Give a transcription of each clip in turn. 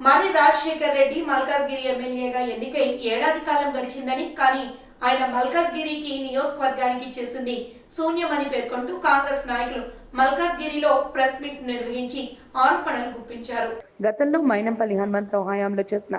మరి రాజశేఖర్ రెడ్డి మల్కాజ్గిరి ఎమ్మెల్యేగా ఎన్నికై ఏడాది కాలం గడిచిందని కానీ ఆయన మల్కాజ్గిరికి నియోజకవర్గానికి చేసింది శూన్యమని పేర్కొంటూ కాంగ్రెస్ నాయకులు మల్కాజ్గిరిలో ప్రెస్ మీట్ నిర్వహించి ఆరోపణలు గుప్పించారు. గతంలో మైనంపల్లి హనుమంతరావు హయాంలో చేసిన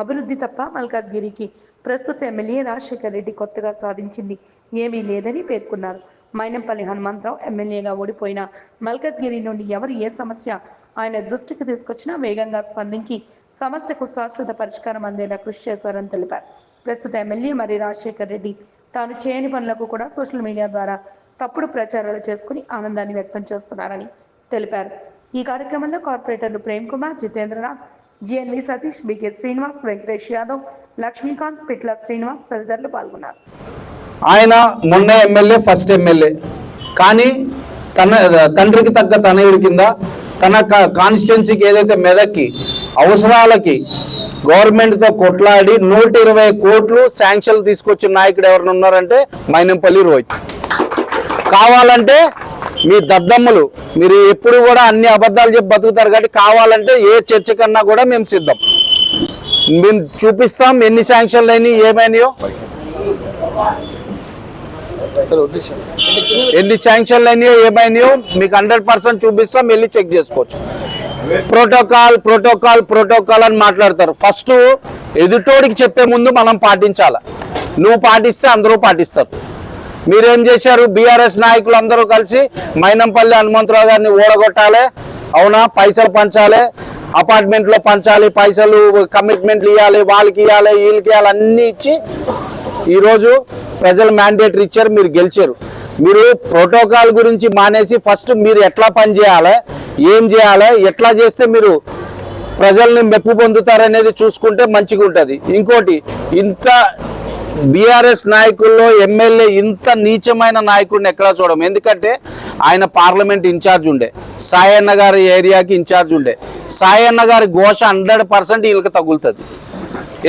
అభివృద్ధి తప్ప మల్కాజ్గిరికి ప్రస్తుత ఎమ్మెల్యే రాజశేఖర్ రెడ్డి కొత్తగా సాధించింది ఏమీ లేదని పేర్కొన్నారు. మైనంపల్లి హనుమంతరావు ఎమ్మెల్యేగా ఓడిపోయిన మల్కజ్గిరి నుండి ఎవరు ఏ సమస్య ఆయన దృష్టికి తీసుకొచ్చినా వేగంగా స్పందించి సమస్యకు శాశ్వత పరిష్కారం అందేలా కృషి చేశారని తెలిపారు. ప్రస్తుత ఎమ్మెల్యే మరి రాజశేఖర్ రెడ్డి తాను చేయని పనులకు కూడా సోషల్ మీడియా ద్వారా తప్పుడు ప్రచారాలు చేసుకుని ఆనందాన్ని వ్యక్తం చేస్తున్నారని తెలిపారు. ఈ కార్యక్రమంలో కార్పొరేటర్లు ప్రేమ్ కుమార్ జితేంద్రనాథ్ జిఎన్వి సతీష్ బికే శ్రీనివాస్ వెంకటేష్ యాదవ్ లక్ష్మీకాంత్ పిట్ల శ్రీనివాస్ తదితరులు పాల్గొన్నారు. ఆయన మొన్న ఎమ్మెల్యే ఫస్ట్ ఎమ్మెల్యే. కానీ తన తండ్రికి తగ్గ తనయుడి కింద తన కాన్స్టిట్యున్సీకి ఏదైతే మెదక్కి అవసరాలకి గవర్నమెంట్తో కొట్లాడి నూట ఇరవై కోట్లు శాంక్షన్లు తీసుకొచ్చిన నాయకుడు ఎవరైనా ఉన్నారంటే మైనంపల్లి రోహిత్. కావాలంటే మీ దద్దమ్మలు మీరు ఎప్పుడు కూడా అన్ని అబద్ధాలు చెప్పి బతుకుతారు కాబట్టి కావాలంటే ఏ చర్చ కన్నా కూడా మేము సిద్ధం. మేము చూపిస్తాం ఎన్ని శాంక్షన్లు అయినాయి ఏమైనాయో. ఎన్ని శాంక్షన్లు అయినాయో ఏమైనాయో మీకు హండ్రెడ్ పర్సెంట్ చూపిస్తాం వెళ్ళి చెక్ చేసుకోవచ్చు. ప్రోటోకాల్ ప్రోటోకాల్ ప్రోటోకాల్ అని మాట్లాడతారు. ఫస్ట్ ఎదుటోడికి చెప్పే ముందు మనం పాటించాలి. నువ్వు పాటిస్తే అందరూ పాటిస్తారు. మీరేం చేశారు? బీఆర్ఎస్ నాయకులు అందరూ కలిసి మైనంపల్లి హనుమంతరావు గారిని ఓడగొట్టాలి. అవునా? పైసలు పంచాలి. అపార్ట్మెంట్లో పంచాలి. పైసలు కమిట్మెంట్లు ఇవ్వాలి వాళ్ళకి ఇవ్వాలి వీళ్ళకి ఇవ్వాలి అన్నీ ఇచ్చి ఈరోజు ప్రజలు మ్యాండేట్ ఇచ్చారు మీరు గెలిచారు. మీరు ప్రోటోకాల్ గురించి మానేసి ఫస్ట్ మీరు ఎట్లా పని చేయాలి ఏం చేయాలి ఎట్లా చేస్తే మీరు ప్రజల్ని మెప్పు పొందుతారనేది చూసుకుంటే మంచిగా ఉంటుంది. ఇంకోటి ఇంత బీఆర్ఎస్ నాయకుల్లో ఎమ్మెల్యే ఇంత నీచమైన నాయకుడిని ఎక్కడా చూడడం ఎందుకంటే ఆయన పార్లమెంట్ ఇన్ఛార్జ్ ఉండే. సాయన్న గారి ఏరియాకి ఇన్ఛార్జ్ ఉండే. సాయన్న గారి ఘోష హండ్రెడ్ పర్సెంట్ వీళ్ళకి తగులుతుంది.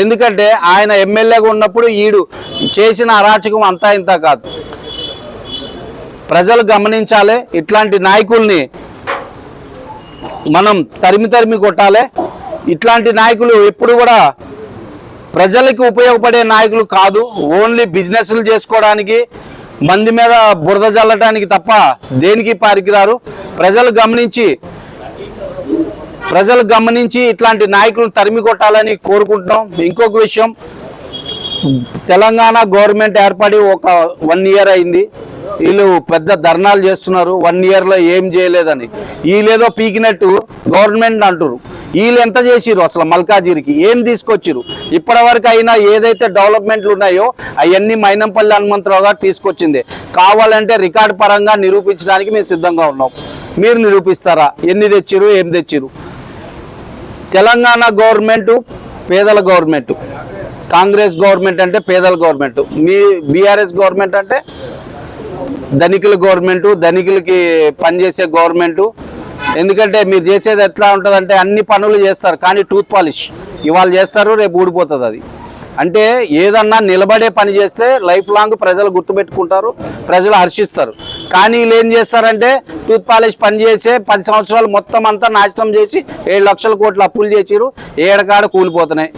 ఎందుకంటే ఆయన ఎమ్మెల్యేగా ఉన్నప్పుడు ఈడు చేసిన అరాచకం అంతా ఇంత కాదు. ప్రజలు గమనించాలి ఇట్లాంటి నాయకుల్ని మనం తరిమి తరిమి కొట్టాలి. ఇట్లాంటి నాయకులు ఎప్పుడు కూడా ప్రజలకు ఉపయోగపడే నాయకులు కాదు. ఓన్లీ బిజినెస్లు చేసుకోవడానికి మంది మీద బురద జల్లటానికి తప్ప దేనికి పారికిరారు? ప్రజలు గమనించి ప్రజలు గమనించి ఇట్లాంటి నాయకులను తరిమి కొట్టాలని కోరుకుంటున్నాం. ఇంకొక విషయం తెలంగాణ గవర్నమెంట్ ఏర్పడి ఒక వన్ ఇయర్ అయింది. వీళ్ళు పెద్ద ధర్నాలు చేస్తున్నారు. వన్ ఇయర్లో ఏం చేయలేదని. వీళ్ళేదో పీకినట్టు గవర్నమెంట్ అంటారు వీళ్ళు ఎంత చేసిరు అసలు మల్కాజిరికి ఏం తీసుకొచ్చిరు ఇప్పటివరకు అయినా ఏదైతే డెవలప్మెంట్లు ఉన్నాయో అవన్నీ మైనంపల్లి హనుమంతరావు గారు తీసుకొచ్చింది. కావాలంటే రికార్డు పరంగా నిరూపించడానికి మేము సిద్ధంగా ఉన్నాం. మీరు నిరూపిస్తారా? ఎన్ని తెచ్చిరు ఏం తెచ్చిరు తెలంగాణ గవర్నమెంట్ పేదల గవర్నమెంట్. కాంగ్రెస్ గవర్నమెంట్ అంటే పేదల గవర్నమెంట్. మీ బీఆర్ఎస్ గవర్నమెంట్ అంటే ధనికుల గవర్నమెంట్ ధనికులకి పనిచేసే గవర్నమెంట్. ఎందుకంటే మీరు చేసేది ఎట్లా ఉంటుందంటే అన్ని పనులు చేస్తారు కానీ టూత్ పాలిష్. ఇవాళ చేస్తారు రేపు ఊడిపోతుంది అది. అంటే ఏదన్నా నిలబడే పని చేస్తే లైఫ్ లాంగ్ ప్రజలు గుర్తుపెట్టుకుంటారు ప్రజలు హర్షిస్తారు. కానీ వీళ్ళు ఏం చేస్తారంటే టూత్ పాలిష్ పని చేసే పది సంవత్సరాలు మొత్తం అంతా నాశనం చేసి ఏడు లక్షల కోట్లు అప్పులు చేసిరు ఏడకాడ కూలిపోతున్నాయి.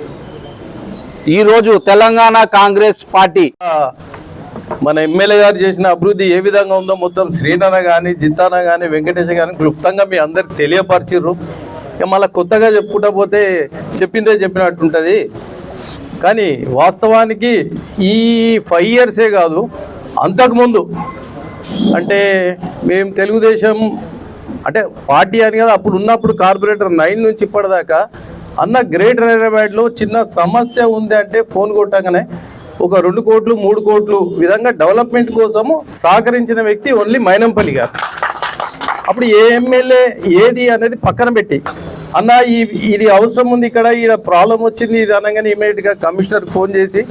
ఈరోజు తెలంగాణ కాంగ్రెస్ పార్టీ మన ఎమ్మెల్యే గారు చేసిన అభివృద్ధి ఏ విధంగా ఉందో మొత్తం శ్రీనన్న కానీ జిత్తాన కానీ వెంకటేష్ కానీ క్లుప్తంగా మీ అందరికి తెలియపరిచిర్రు. ఇక మళ్ళీ కొత్తగా చెప్పుకుంటా పోతే చెప్పిందే చెప్పినట్టుంటుంది. కానీ వాస్తవానికి ఈ ఫైవ్ ఇయర్సే కాదు అంతకుముందు అంటే మేము తెలుగుదేశం అంటే పార్టీ అని కదా అప్పుడు ఉన్నప్పుడు కార్పొరేటర్ నైన్ నుంచి ఇప్పటిదాకా అన్న గ్రేటర్ హైదరాబాద్లో చిన్న సమస్య ఉంది అంటే ఫోన్ కొట్టగానే ఒక రెండు కోట్లు మూడు కోట్లు విధంగా డెవలప్మెంట్ కోసము సహకరించిన వ్యక్తి ఓన్లీ మైనంపల్లి గారు. అప్పుడు ఏ ఎమ్మెల్యే ఏది అనేది పక్కన పెట్టి అన్న ఈ ఇది అవసరం ఉంది ఇక్కడ ఈడ ప్రాబ్లం వచ్చింది ఇది అనగానే ఇమీడియట్గా కమిషనర్ ఫోన్ చేసి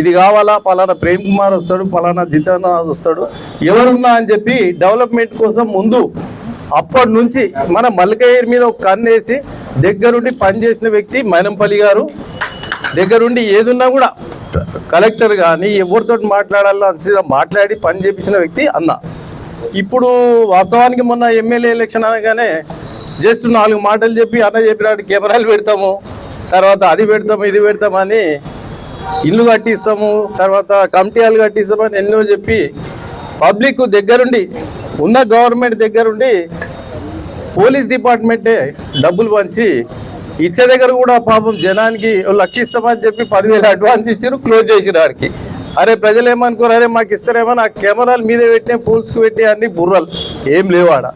ఇది కావాలా? పలానా ప్రేమ్ కుమార్ వస్తాడు పలానా జితేంద్రనాథ్ వస్తాడు. ఎవరున్నా అని చెప్పి డెవలప్మెంట్ కోసం ముందు అప్పటి నుంచి మన మల్కయ్యర్ మీద ఒక కన్ను వేసి దగ్గరుండి పనిచేసిన వ్యక్తి మైనంపల్లి గారు. దగ్గరుండి ఏదున్నా కూడా కలెక్టర్ కానీ ఎవరితో మాట్లాడాలో అని మాట్లాడి పని చేయించిన వ్యక్తి అన్న. ఇప్పుడు వాస్తవానికి మొన్న ఎమ్మెల్యే ఎలక్షన్ అనగానే జస్ట్ నాలుగు మాటలు చెప్పి అన్న చెప్పినట్టు కెమెరాలు పెడతాము తర్వాత అది పెడతాము ఇది పెడతామని ఇల్లు కట్టిస్తాము తర్వాత కమిటీలు కట్టిస్తామని ఎన్నో చెప్పి పబ్లిక్ దగ్గరుండి ఉన్న గవర్నమెంట్ దగ్గరుండి పోలీస్ డిపార్ట్మెంటే డబ్బులు పంచి ఇచ్చే దగ్గర కూడా పాపం జనానికి లక్షిస్తామని చెప్పి పదివేలు అడ్వాన్స్ ఇచ్చారు క్లోజ్ చేసిరు వాడికి అరే ప్రజలు ఏమనుకోరు అరే మాకు ఇస్తారేమో నా కెమెరాలు మీదే పెట్టిన పూల్స్కి పెట్టి అన్ని బుర్రలు. ఏం లేవాడ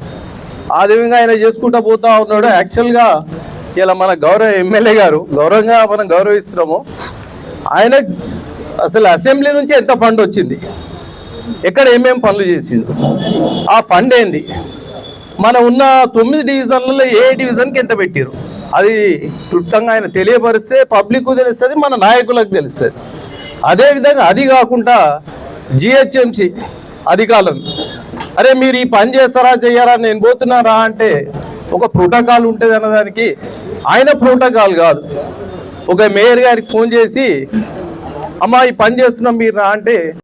ఆ విధంగా ఆయన చేసుకుంటా పోతా ఉన్నాడు. యాక్చువల్గా ఇలా మన గౌరవ ఎమ్మెల్యే గారు గౌరవంగా మనం గౌరవిస్తున్నాము. ఆయన అసలు అసెంబ్లీ నుంచి ఎంత ఫండ్ వచ్చింది? ఎక్కడ ఏమేం పనులు చేసింది ఆ ఫండ్ ఏంది? మన ఉన్న తొమ్మిది డివిజన్లలో ఏ డివిజన్కి ఎంత పెట్టారు అది క్లుప్తంగా ఆయన తెలియపరిస్తే పబ్లిక్ తెలుస్తుంది మన నాయకులకు తెలుస్తుంది. అదేవిధంగా అది కాకుండా జిహెచ్ఎంసి అధికారులు. అరే మీరు ఈ పని చేస్తారా చెయ్యారా నేను పోతున్నారా అంటే ఒక ప్రోటోకాల్ ఉంటుంది అన్నదానికి ఆయన ప్రోటోకాల్ కాదు. ఒక మేయర్ గారికి ఫోన్ చేసి అమ్మాయి ఈ పని చేస్తున్నాం మీరు రా అంటే